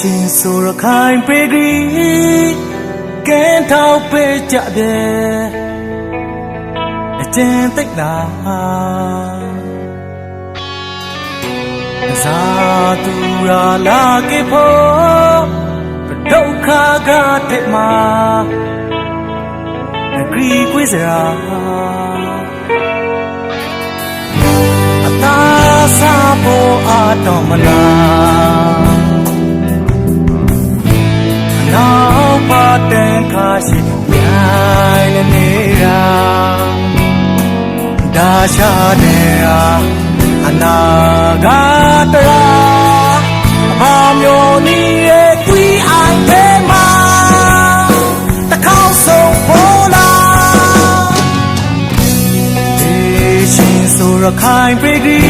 ချင်းဆိုရခိုင်ပေဂရီကဲထောက်ပေးကြတယ်အကျဉ်သိတ်လာသာသူရာလာကေဖို့ဒုက္ခ ရှာတဲ့အာအနာဂတ်တရာအမမျိုးနီးရဲ့ကွီအိုင်တဲ့မှာတခေါက်ဆုံးပေါ်လာဒီရှင်ဆိုရခိုင်ပေဒီ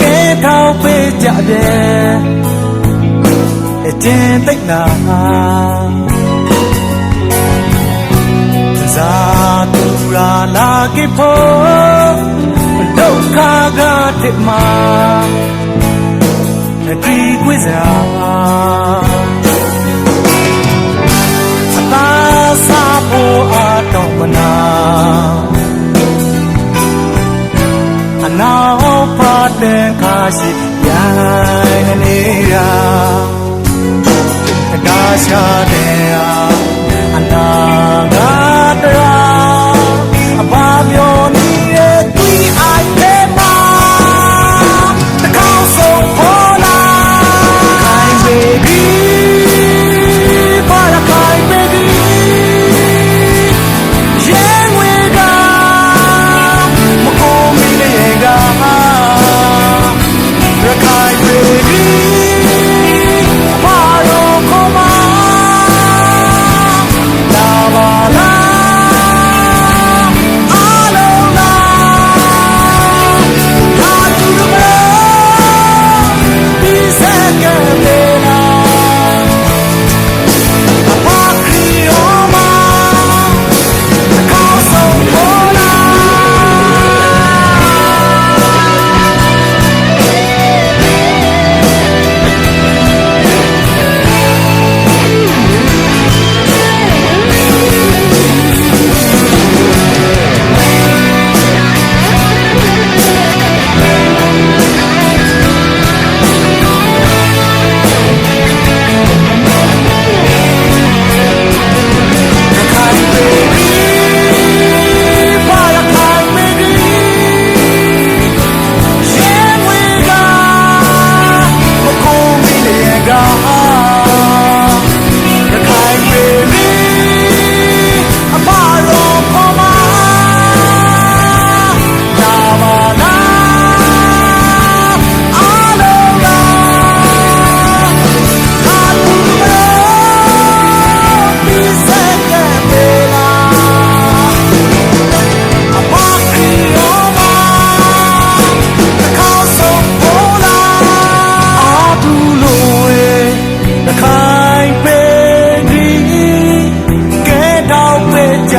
ကဲထောက်ပေးကြတယ်အကျဉ်သိတ်နာ ဇာတူရာလာကေဖို့ဒုက္ခကတိမာအတီကွေးစာအသာစာဖို့အတော်မနာအနောက်ပါတဲ့ခါရှိရိုင်းနေရာဒါရှာတဲ့အာအနာ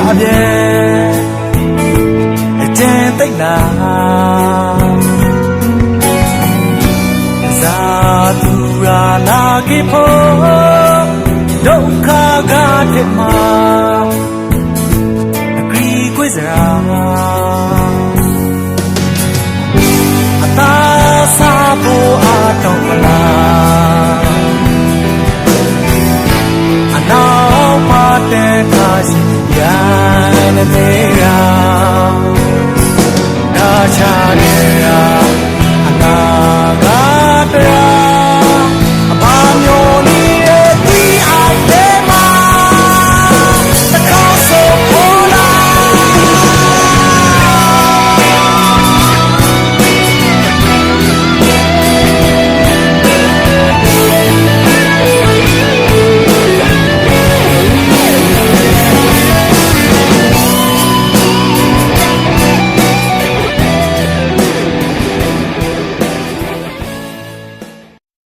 ပေကြပြန်အကျဉ်သိတ်နာဇာတူရာလာကေဖို့ဒုက္ခကတိမာအဂရီကွေးစရာအသာစာဖို့အတော်မလား God.